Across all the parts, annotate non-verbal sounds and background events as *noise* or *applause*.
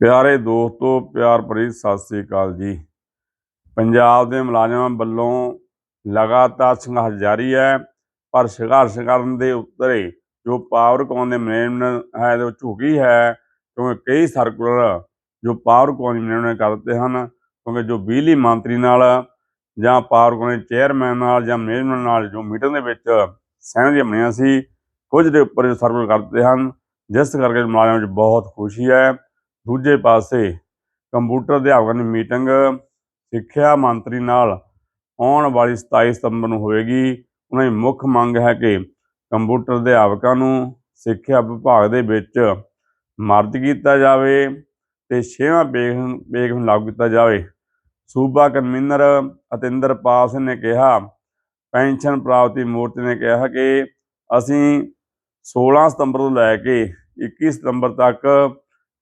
ਪਿਆਰੇ ਦੋਸਤੋ, ਪਿਆਰ ਭਰੀ ਸਤਿ ਸ੍ਰੀ ਅਕਾਲ ਜੀ। ਪੰਜਾਬ ਦੇ ਮੁਲਾਜ਼ਮਾਂ ਵੱਲੋਂ ਲਗਾਤਾਰ ਸੰਘਰਸ਼ ਜਾਰੀ ਹੈ, ਪਰ ਸੰਘਰਸ਼ ਕਰਨ ਦੇ ਉੱਤੇ ਜੋ ਪਾਵਰਕੌਮ ਦੇ ਮੈਨੇਜਮੈਂਟ ਹੈ ਉਹ ਝੁਕੀ ਹੈ, ਕਿਉਂਕਿ ਕਈ ਸਰਕੂਲਰ ਜੋ ਪਾਵਰਕੌਮ ਦੇ ਮੈਨੇਜਮੈਂਟ ਕਰਦੇ ਹਨ, ਕਿਉਂਕਿ ਜੋ ਬਿਜਲੀ ਮੰਤਰੀ ਨਾਲ ਜਾਂ ਪਾਵਰਕੌਮ ਦੇ ਚੇਅਰਮੈਨ ਨਾਲ ਜਾਂ ਮੈਨੇਜਮੈਂਟ ਨਾਲ ਜੋ ਮੀਟਿੰਗ ਦੇ ਵਿੱਚ ਸਹਿਮਤੀਆਂ ਬਣੀਆਂ ਸੀ, ਕੁਝ ਦੇ ਉੱਪਰ ਜੋ ਸਰਕੂਲਰ ਕਰਦੇ ਹਨ, ਜਿਸ ਕਰਕੇ ਮੁਲਾਜ਼ਮਾਂ ਵਿੱਚ ਬਹੁਤ ਖੁਸ਼ੀ ਹੈ। ਦੂਜੇ ਪਾਸੇ ਕੰਪਿਊਟਰ ਅਧਿਆਪਕਾਂ ਦੀ ਮੀਟਿੰਗ ਸਿੱਖਿਆ ਮੰਤਰੀ ਨਾਲ ਆਉਣ ਵਾਲੀ 27 ਸਤੰਬਰ ਨੂੰ ਹੋਵੇਗੀ ਉਹਨਾਂ ਦੀ ਮੁੱਖ ਮੰਗ ਹੈ ਕਿ ਕੰਪਿਊਟਰ ਅਧਿਆਪਕਾਂ ਨੂੰ ਸਿੱਖਿਆ ਵਿਭਾਗ ਦੇ ਵਿੱਚ ਮਰਦ ਕੀਤਾ ਜਾਵੇ ਤੇ ਛੇਵਾਂ ਵੇਗਨ ਵੇਗਨ ਲਾਗੂ ਕੀਤਾ ਜਾਵੇ। ਸੂਬਾ ਕਨਵੀਨਰ ਅਤਿੰਦਰ ਪਾਲ ਸਿੰਘ ਨੇ ਕਿਹਾ, ਪੈਨਸ਼ਨ ਪ੍ਰਾਪਤੀ ਮੋਰਚੇ ਨੇ ਕਿਹਾ ਕਿ ਅਸੀਂ 16 ਸਤੰਬਰ ਤੋਂ ਲੈ ਕੇ 21 ਸਤੰਬਰ ਤੱਕ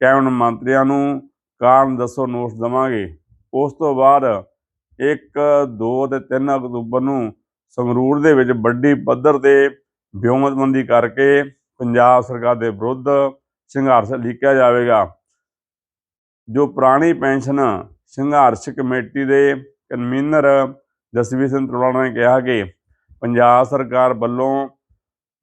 ਕੈਬਨਿਟ ਮੰਤਰੀਆਂ ਨੂੰ, ਕਾਰਨ ਦੱਸੋ ਨੋਟਿਸ ਦੇਵਾਂਗੇ। ਉਸ ਤੋਂ ਬਾਅਦ 1 2 ਤੇ 3 ਅਕਤੂਬਰ ਨੂੰ ਸੰਗਰੂਰ ਦੇ ਵਿੱਚ ਵੱਡੀ ਪੱਧਰ ਤੇ ਵਿਉਂਤਬੰਦੀ ਕਰਕੇ ਪੰਜਾਬ ਸਰਕਾਰ ਦੇ ਵਿਰੁੱਧ ਸੰਘਰਸ਼ ਲਿਖਿਆ ਜਾਵੇਗਾ। ਜੋ ਪੁਰਾਣੀ ਪੈਨਸ਼ਨ ਸੰਘਰਸ਼ ਕਮੇਟੀ ਦੇ ਕਨਵੀਨਰ ਜਸਵੀਰ ਸਿੰਘ ਤਰੋੜਾ ਨੇ ਕਿਹਾ ਕਿ ਪੰਜਾਬ ਸਰਕਾਰ ਵੱਲੋਂ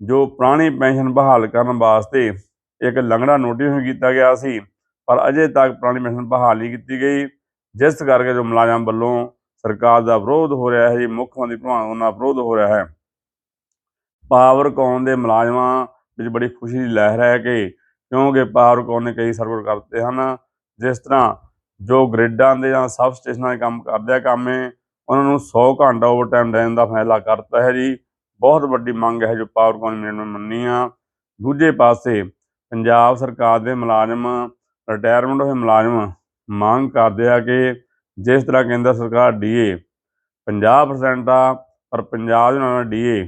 ਜੋ ਪੁਰਾਣੀ ਪੈਨਸ਼ਨ ਬਹਾਲ ਕਰਨ ਵਾਸਤੇ ਇੱਕ ਲੰਗੜਾ ਨੋਟਿਸ ਕੀਤਾ ਗਿਆ ਸੀ, ਪਰ ਅਜੇ ਤੱਕ ਪੁਰਾਣੀ ਪੈਨਸ਼ਨ ਬਹਾਲ ਨਹੀਂ ਕੀਤੀ ਗਈ। ਜਿਸ ਕਰਕੇ ਜੋ ਮੁਲਾਜ਼ਮ ਵੱਲੋਂ ਸਰਕਾਰ ਦਾ ਵਿਰੋਧ ਹੋ ਰਿਹਾ ਹੈ, ਜੀ ਮੁੱਖ ਮੰਤਰੀ ਭਗਵੰਤ ਦਾ ਵਿਰੋਧ ਹੋ ਰਿਹਾ ਹੈ ਪਾਵਰਕੌਮ ਦੇ ਮੁਲਾਜ਼ਮਾਂ ਵਿੱਚ ਬੜੀ ਖੁਸ਼ੀ ਦੀ ਲਹਿਰ ਹੈ ਕਿ ਕਿਉਂਕਿ ਪਾਵਰਕੌਮ ਨੇ ਕਈ ਸਰਵਰ ਕਰਤੇ ਹਨ, ਜਿਸ ਤਰ੍ਹਾਂ ਜੋ ਗ੍ਰਿਡਾਂ ਦੇ ਜਾਂ ਸਬ ਸਟੇਸ਼ਨਾਂ ਦੇ ਕੰਮ ਕਰਦੇ ਆ ਕਾਮੇ ਉਹਨਾਂ ਨੂੰ 100 ਘੰਟਾ ਓਵਰਟਾਈਮ ਦੇਣ ਦਾ ਫੈਸਲਾ ਕਰਤਾ ਹੈ ਜੀ। ਬਹੁਤ ਵੱਡੀ ਮੰਗ ਹੈ ਜੋ ਪਾਵਰਕੌਮ ਨੇ ਮੰਨੀ ਆ ਦੂਜੇ ਪਾਸੇ ਪੰਜਾਬ ਸਰਕਾਰ ਦੇ ਮੁਲਾਜ਼ਮ ਰਿਟਾਇਰਮੈਂਟ ਹੋਏ ਮੁਲਾਜ਼ਮ ਮੰਗ ਕਰਦੇ ਆ ਕਿ ਜਿਸ ਤਰ੍ਹਾਂ ਕੇਂਦਰ ਸਰਕਾਰ ਡੀਏ 50% ਆ, ਪਰ ਪੰਜਾਬ ਦੇ ਨਾਲ ਡੀਏ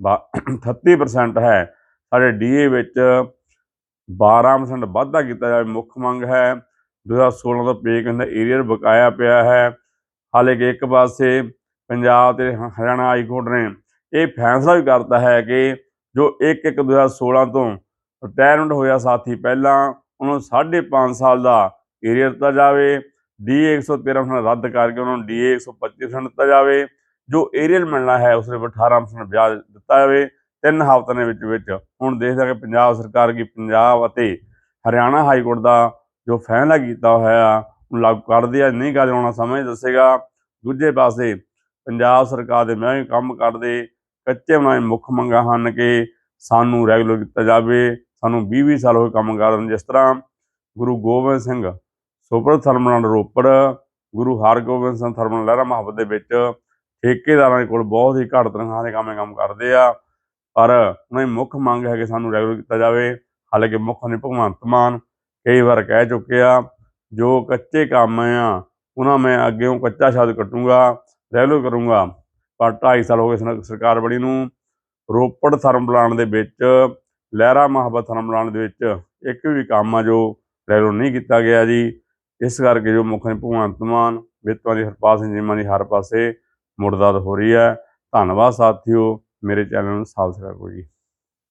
38% *coughs* ਹੈ। ਸਾਡੇ ਡੀਏ ਵਿੱਚ 12% ਵਾਧਾ ਕੀਤਾ ਜਾਵੇ, ਮੁੱਖ ਮੰਗ ਹੈ। 2016 ਤੋਂ ਪੇ ਕਹਿੰਦਾ ਏਰੀਅਰ ਬਕਾਇਆ ਪਿਆ ਹੈ। ਹਾਲੇ ਕਿ ਇੱਕ ਪਾਸੇ ਪੰਜਾਬ ਤੇ ਹਰਿਆਣਾ ਹਾਈ ਕੋਰਟ ਨੇ ਇਹ ਫੈਸਲਾ ਵੀ ਕਰਤਾ ਹੈ ਕਿ ਜੋ 1 1 2016 ਤੋਂ ਰਿਟਾਇਰਮੈਂਟ ਹੋਇਆ ਸਾਥੀ ਪਹਿਲਾਂ, ਉਹਨਾਂ ਉਹਨੂੰ 5.5 ਸਾਲ ਦਾ ਏਰੀਅਰ ਦਿੱਤਾ ਜਾਵੇ। ਡੀਏ 113% ਰੱਦ ਕਰਕੇ ਉਹਨਾਂ ਨੂੰ ਡੀਏ 125% ਦਿੱਤਾ ਜਾਵੇ। ਜੋ ਏਰੀਅਰ ਮਿਲਣਾ ਹੈ, ਉਸ ਦੇ ਉੱਪਰ 18% ਵਿਆਜ ਦਿੱਤਾ ਜਾਵੇ। ਤਿੰਨ ਹਫ਼ਤਿਆਂ ਦੇ ਵਿੱਚ ਵਿੱਚ ਹੁਣ ਦੇਖਦਾ ਕਿ ਪੰਜਾਬ ਸਰਕਾਰ ਕੀ ਪੰਜਾਬ ਅਤੇ ਹਰਿਆਣਾ ਹਾਈ ਕੋਰਟ ਦਾ ਜੋ ਫੈਸਲਾ ਕੀਤਾ ਹੋਇਆ, ਉਹਨੂੰ ਲਾਗੂ ਕਰਦੇ ਆ। ਨਹੀਂ ਕਰਦੇ ਆਉਣਾ ਸਮਝ ਦੱਸੇਗਾ। ਦੂਜੇ ਪਾਸੇ ਪੰਜਾਬ ਸਰਕਾਰ ਦੇ ਮੈਂ ਕੰਮ ਕਰਦੇ, ਕੱਚੇ ਬਣਾਏ ਮੁੱਖ ਮੰਗਾਂ ਹਨ ਕਿ ਸਾਨੂੰ ਰੈਗੂਲਰ ਕੀਤਾ ਜਾਵੇ। ਸਾਨੂੰ 20 20 ਸਾਲ ਹੋਏ ਕੰਮ ਕਰਨ ਜਿਸ ਤਰ੍ਹਾਂ Guru Gobind Singh super thermal Ropar, Guru Hargobind Singh thermal Lehra Mohabbat ਦੇ ਵਿੱਚ ਠੇਕੇਦਾਰਾਂ ਦੇ ਕੋਲ ਬਹੁਤ ਹੀ ਘੱਟ ਤਨਖਾਹ ਦੇ ਕੰਮ ਕੰਮ ਕਰਦੇ ਆ। ਪਰ ਉਹਨਾਂ ਦੀ ਮੁੱਖ ਮੰਗ ਹੈ ਕਿ ਸਾਨੂੰ ਰੈਗੂਲਰ ਕੀਤਾ ਜਾਵੇ। ਹਾਲਾਂਕਿ ਮੁੱਖ ਮੰਤਰੀ ਭਗਵੰਤ ਮਾਨ ਕਈ ਵਾਰ ਕਹਿ ਚੁੱਕੇ ਆ, ਜੋ ਕੱਚੇ ਕੰਮ ਆ, ਉਹਨਾਂ ਮੈਂ ਅੱਗੇੋਂ ਕੱਚਾ ਸ਼ਬਦ ਕੱਟੂੰਗਾ ਰੈਗੂਲਰ ਕਰੂੰਗਾ। ਪਰ 2.5 ਸਾਲ ਹੋ ਗਏ ਸਨ- ਸਰਕਾਰ ਬਣੀ ਨੂੰ। ਰੋਪੜ ਥਰਮ ਪਲਾਂਟ ਦੇ ਵਿੱਚ ਲਹਿਰਾ ਮੁਹੱਬਤ ਥਰਮ ਦੇ ਵਿੱਚ ਇੱਕ ਵੀ ਕੰਮ ਆ ਜੋ ਰੈਗੂਲਰ ਨਹੀਂ ਕੀਤਾ ਗਿਆ ਜੀ। ਇਸ ਕਰਕੇ ਜੋ ਮੁੱਖ ਮੰਤਰੀ ਭਗਵੰਤ ਮਾਨ ਵਿੱਤਾਂ ਦੀ ਹਰਪਾਲ ਸਿੰਘ ਜੀਮਾਂ ਦੀ ਹਰ ਪਾਸੇ ਮੁਰਦਾਦ ਹੋ ਰਹੀ ਹੈ। ਧੰਨਵਾਦ ਸਾਥੀਓ, ਮੇਰੇ ਚੈਨਲ ਨੂੰ ਸਬਸਕ੍ਰਾਈਬ ਕਰੋ ਜੀ।